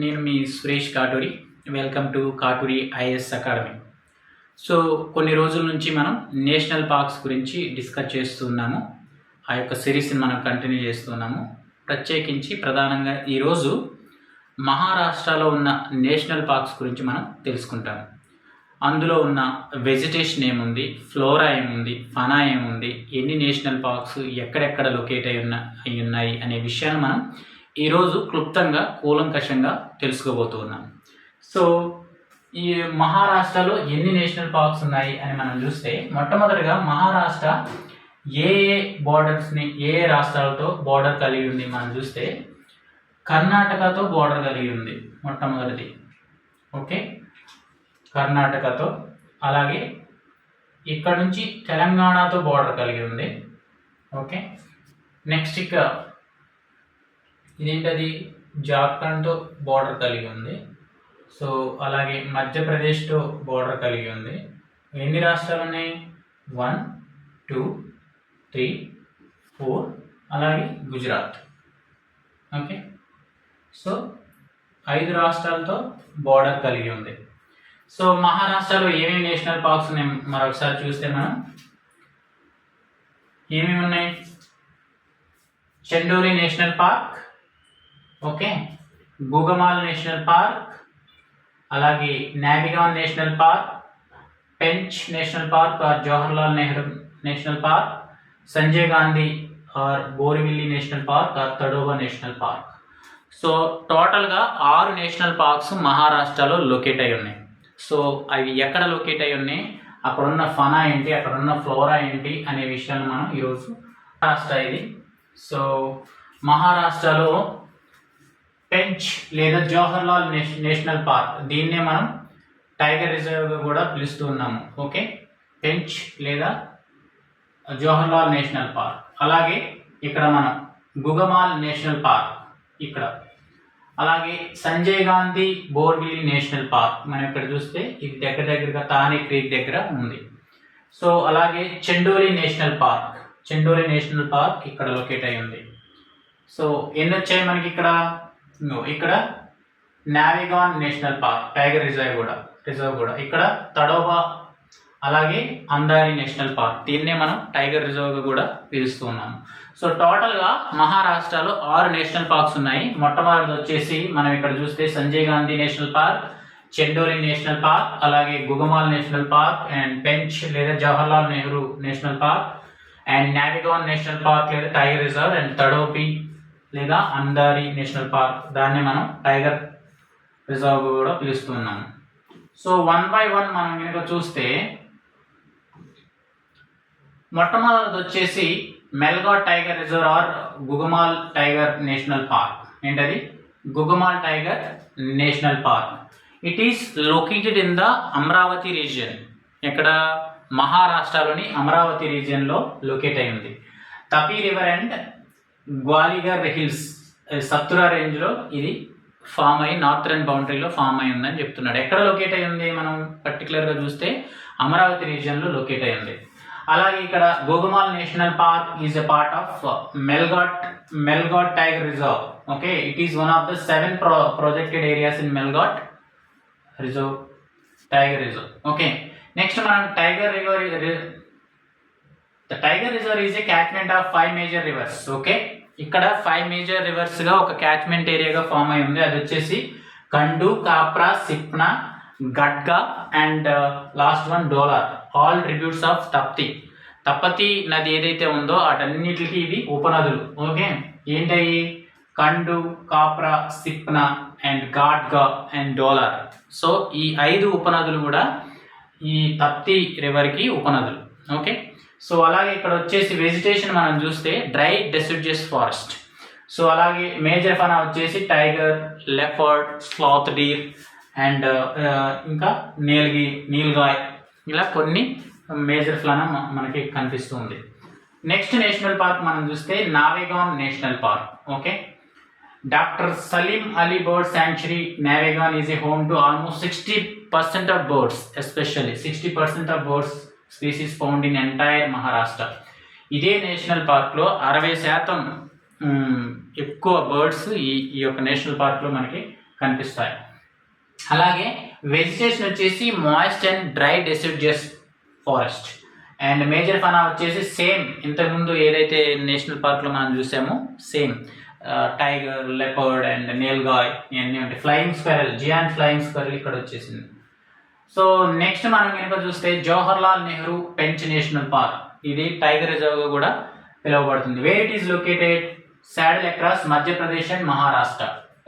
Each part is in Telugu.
నేను మీ Suresh Katuri. Welcome to Katuri IAS academy so కొన్ని రోజుల నుంచి మనం నేషనల్ పార్క్స్ గురించి డిస్కస్ చేస్తున్నాము. ఆ యొక్క సిరీస్ని మనం కంటిన్యూ చేస్తున్నాము. ప్రత్యేకించి ప్రధానంగా ఈరోజు మహారాష్ట్రలో ఉన్న నేషనల్ పార్క్స్ గురించి మనం తెలుసుకుంటాము. అందులో ఉన్న వెజిటేషన్ ఏముంది? ఫ్లోరా ఏముంది? ఫనా ఏముంది? ఎన్ని నేషనల్ పార్క్స్ ఎక్కడెక్కడ లొకేట్ అయి ఉన్న అయి ఉన్నాయి? అనే విషయాన్ని మనం ఈరోజు క్లుప్తంగా కూలంకషంగా తెలుసుకోబోతున్నాం. సో ఈ మహారాష్ట్రలో ఎన్ని నేషనల్ పార్క్స్ ఉన్నాయి అని మనం చూస్తే మొట్టమొదటిగా మహారాష్ట్ర ఏ ఏ బార్డర్స్ని ఏ ఏ రాష్ట్రాలతో బోర్డర్ కలిగి ఉంది మనం చూస్తే కర్ణాటకతో బార్డర్ కలిగి ఉంది మొట్టమొదటిది. ఓకే? కర్ణాటకతో అలాగే ఇక్కడ నుంచి తెలంగాణతో బార్డర్ కలిగి ఉంది. ఓకే? నెక్స్ట్ ఇక ఇదేంటది? జార్ఖండ్తో బోర్డర్ కలిగి ఉంది. సో అలాగే మధ్యప్రదేశ్తో బోర్డర్ కలిగి ఉంది. ఎన్ని రాష్ట్రాలు ఉన్నాయి? వన్ టూ త్రీ ఫోర్ అలాగే గుజరాత్. ఓకే? సో ఐదు రాష్ట్రాలతో బోర్డర్ కలిగి ఉంది. సో మహారాష్ట్రలో ఏమేమి నేషనల్ పార్క్స్ ఉన్నాయి? మరొకసారి చూస్తే మనం. ఏమేమి ఉన్నాయి? Chandoli national park okay. Gugamal national park అలాగే Navegaon national park Pench national park or Jawaharlal Nehru national park Sanjay Gandhi or Borivali national park or Tadoba national park. So టోటల్గా ఆరు నేషనల్ పార్క్స్ మహారాష్ట్రలో లొకేట్ అయి ఉన్నాయి. సో అవి ఎక్కడ లొకేట్ అయి ఉన్నాయి? అక్కడ ఉన్న ఫనా ఏంటి? అక్కడ ఉన్న ఫ్లోరా ఏంటి? అనే విషయాన్ని మనం ఈరోజు మహారాష్ట్ర ఇది సో మహారాష్ట్రలో పెంచ్ లేదా జవహర్లాల్ నేషనల్ పార్క్. దీన్నే మనం టైగర్ రిజర్వ్గా కూడా పిలుస్తూ ఉన్నాము. ఓకే? పెంచ్ లేదా జవహర్లాల్ నేషనల్ పార్క్. అలాగే ఇక్కడ మనం గుగమాల్ నేషనల్ పార్క్ ఇక్కడ. అలాగే సంజయ్ గాంధీ బోర్విల్ నేషనల్ పార్క్ మనం ఇక్కడ చూస్తే ఇది దగ్గర దగ్గరగా తానే క్రీక్ దగ్గర ఉంది. సో అలాగే Chandoli national park. Chandoli national park ఇక్కడ లొకేట్ అయి ఉంది సో ఎన్ని వచ్చాయి మనకి ఇక్కడ? ఇక్కడ Navegaon national park tiger reserve కూడా రిజర్వ్ కూడా. ఇక్కడ తడోబా అలాగే అందారి నేషనల్ పార్క్ దీన్నే మనం టైగర్ రిజర్వ్గా కూడా పిలుస్తూ ఉన్నాము. సో టోటల్గా మహారాష్ట్రలో ఆరు నేషనల్ పార్క్స్ ఉన్నాయి. మొట్టమొదటి వచ్చేసి మనం ఇక్కడ చూస్తే Sanjay Gandhi national park Chandoli national park అలాగే Gugamal national park and Pench లేదా Jawaharlal Nehru national park and Navegaon national park లేదా టైగర్ రిజర్వ్ అండ్ తడోపి లేదా అందారి నేషనల్ పార్క్ దాన్ని మనం టైగర్ రిజర్వ్ కూడా పిలుస్తున్నాము సో వన్ బై వన్ మనం కనుక చూస్తే మొట్టమొదటిది వచ్చేసి Melghat tiger reserve or Gugamal tiger national park. ఏంటది? Gugamal tiger national park. It is located in the Amravati region ఇక్కడ మహారాష్ట్రలోని అమరావతి రీజియన్లో లొకేట్ అయి ఉంది Tapi river and Gawilgarh hills Satpura రేంజ్లో ఇది ఫామ్ అయ్యి నార్థరన్ బౌండరీలో ఫామ్ అయి ఉందని చెప్తున్నాడు. ఎక్కడ లొకేట్ అయి ఉంది మనం పర్టికులర్గా చూస్తే అమరావతి రీజియన్లో లొకేట్ అయి ఉంది. అలాగే ఇక్కడ Gugamal national park is a part of Melghat Melghat tiger reserve. Okay it is one of the seven pro projected areas in Melghat reserve tiger reserve. Okay next మనం tiger river the tiger reserve is a catchment of five major rivers okay ఇక్కడ ఫైవ్ మేజర్ రివర్స్గా ఒక క్యాచ్మెంట్ ఏరియాగా ఫామ్ అయి ఉంది. అది వచ్చేసి Khandu Khapra Sipna Gadga and last one Dolar all tributes of Tapti Tapti నది ఏదైతే ఉందో వాటన్నిటికి ఇవి ఉపనదులు ఓకే ఏంటవి Khandu Khapra Sipna and Gadga and Dolar so ఈ ఐదు ఉపనదులు కూడా ఈ తప్తి రివర్కి ఉపనదులు ఓకే సో అలాగే ఇక్కడ వచ్చేసి వెజిటేషన్ మనం చూస్తే డ్రై డెసిడ్జస్ ఫారెస్ట్ సో అలాగే మేజర్ ఫనా వచ్చేసి tiger leopard sloth deer and ఇంకా నీల్గి నీల్గాయ్ ఇలా కొన్ని మేజర్ ఫ్లానా మనకి కనిపిస్తుంది. నెక్స్ట్ నేషనల్ పార్క్ మనం చూస్తే Navegaon national park okay doctor Salim Ali bird sanctuary Navegaon is a home to almost sixty percent of birds especially sixty percent of birds species found in entire Maharashtra ఇదే నేషనల్ పార్క్లో అరవై శాతం ఎక్కువ బర్డ్స్ ఈ ఈ యొక్క నేషనల్ పార్క్లో మనకి కనిపిస్తాయి. అలాగే వెజిటేషన్ వచ్చేసి moist and dry deciduous forest and major fauna వచ్చేసి సేమ్ ఇంతకుముందు ఏదైతే నేషనల్ పార్క్లో మనం చూసామో same tiger leopard and nilgai ఇవన్నీ ఉంటాయి. Flying squirrel giant flying squirrel ఇక్కడ వచ్చేసింది. సో నెక్స్ట్ మనం కనుక చూస్తే జవహర్లాల్ నెహ్రూ పెంచ్ నేషనల్ పార్క్. ఇది టైగర్ రిజర్వ్ కూడా పిలువబడుతుంది. Where it is located saddle across Madhya Pradesh and Maharashtra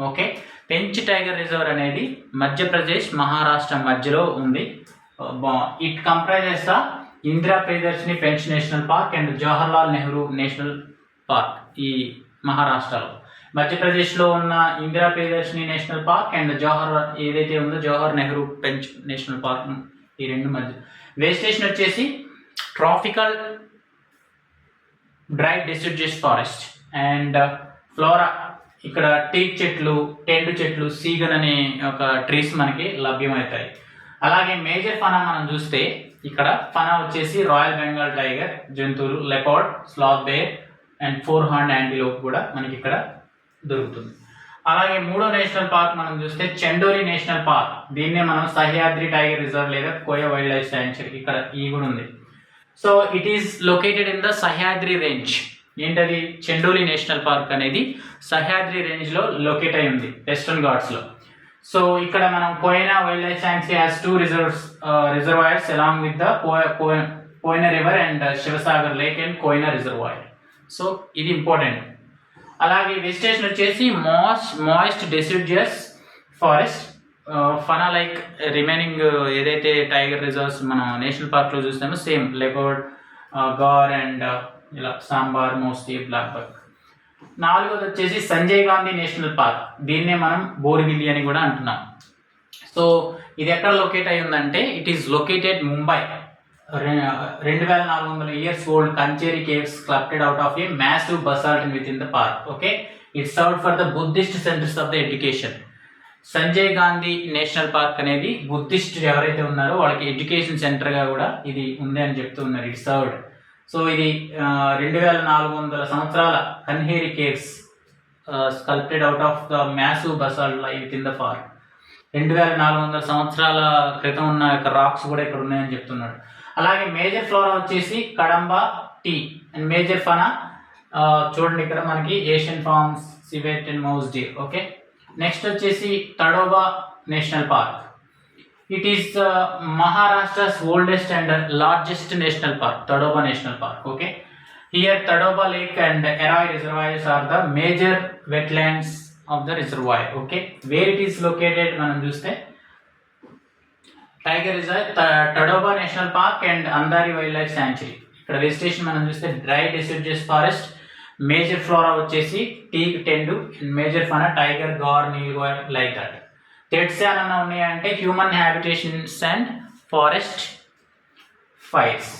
okay Pench tiger reserve అనేది మధ్యప్రదేశ్ మహారాష్ట్ర మధ్యలో ఉంది. It comprises the Indira Priyadarshini Pench national park and Jawaharlal Nehru national park ఈ మహారాష్ట్రలో. మధ్యప్రదేశ్లో ఉన్న Indira Priyadarshini national park and Jawahar ఏదైతే ఉందో జవహర్ నెహ్రూ పెంచ్ నేషనల్ పార్క్ ఈ రెండు మధ్య వేస్టేషన్ వచ్చేసి tropical dry deciduous forest and uh, flora ఇక్కడ టీక్ చెట్లు టెండు చెట్లు సీగన్ అనే ఒక ట్రీస్ మనకి లభ్యమవుతాయి. అలాగే మేజర్ ఫనా మనం చూస్తే ఇక్కడ ఫనా వచ్చేసి రాయల్ బెంగాల్ టైగర్ జంతువులు leopard sloth bear and four horn antelope కూడా మనకి ఇక్కడ దొరుకుతుంది. అలాగే మూడో నేషనల్ పార్క్ మనం చూస్తే చెండోలి నేషనల్ పార్క్. దీన్నే మనం సహ్యాద్రి టైగర్ రిజర్వ్ లేదా కోయ వైల్డ్ లైఫ్ శాంచురీ ఇక్కడ ఈ కూడా ఉంది. So it is located in the Sahyadri range. ఏంటది? చెండోలి నేషనల్ పార్క్ అనేది సహ్యాద్రి రేంజ్లో లొకేట్ అయి ఉంది వెస్ట్రన్ ఘాట్స్లో సో ఇక్కడ మనం Koyna wildlife sanctuary has two reserves reservoirs along with the Koyna river and Shivsagar lake and Koyna reservoir so ఇది ఇంపార్టెంట్ అలాగే వెజిటేషన్ వచ్చేసి mass moist deciduous forest fauna like remaining ఏదైతే టైగర్ రిజర్వ్స్ మనం నేషనల్ పార్క్లో చూస్తామో సేమ్ లెబర్డ్ గార్ అండ్ ఇలా సాంబార్ మోస్టీ బ్లాక్ బర్గ్ నాలుగోది వచ్చేసి సంజయ్ గాంధీ నేషనల్ పార్క్ దీన్నే మనం బోర్గిలి అని కూడా అంటున్నాం. సో ఇది ఎక్కడ లొకేట్ అయి ఉందంటే ఇట్ ఈస్ లొకేటెడ్ ముంబై రెండు వేల నాలుగు వందల years old Kanheri caves collected out of a massive basalt with in the park okay it serve for the buddhist centres of the education Sanjay Gandhi national park అనేది బుద్ధిస్ట్ ఎవరైతే ఉన్నారో వాళ్ళకి ఎడ్యుకేషన్ సెంటర్గా కూడా ఇది ఉంది అని చెప్తూ ఉన్నారు. ఇట్ సర్వ్డ్ సో ఇది రెండు వేల నాలుగు వందల సంవత్సరాల Kanheri caves sculpted out of the massive basalt with in the park రెండు వేల నాలుగు వందల సంవత్సరాల క్రితం ఉన్న యొక్క రాక్స్ కూడా ఇక్కడ ఉన్నాయని చెప్తున్నాడు. అలాగే మేజర్ ఫ్లోరా వచ్చేసి kadamba tree. And major fauna చూడండి ఇక్కడ మనకి Asian palm civet and mouse deer okay? Next వచ్చేసి Tadoba national park. It is Maharashtra's oldest and largest national park Tadoba national park. Okay? Here Tadoba lake and Erai reservoirs are the major wetlands of the reservoir okay? Where it is located మనం చూస్తే tiger reserve Tadoba national park and Andhari wildlife sanctuary ఇక్కడ వెజిటేషన్ మనం చూస్తే dry deciduous forest major flora వచ్చేసి teak tendu and major fauna tiger gaur Neel like that. Threats ఏమన్నా ఉన్నాయంటే human habitations and forest fires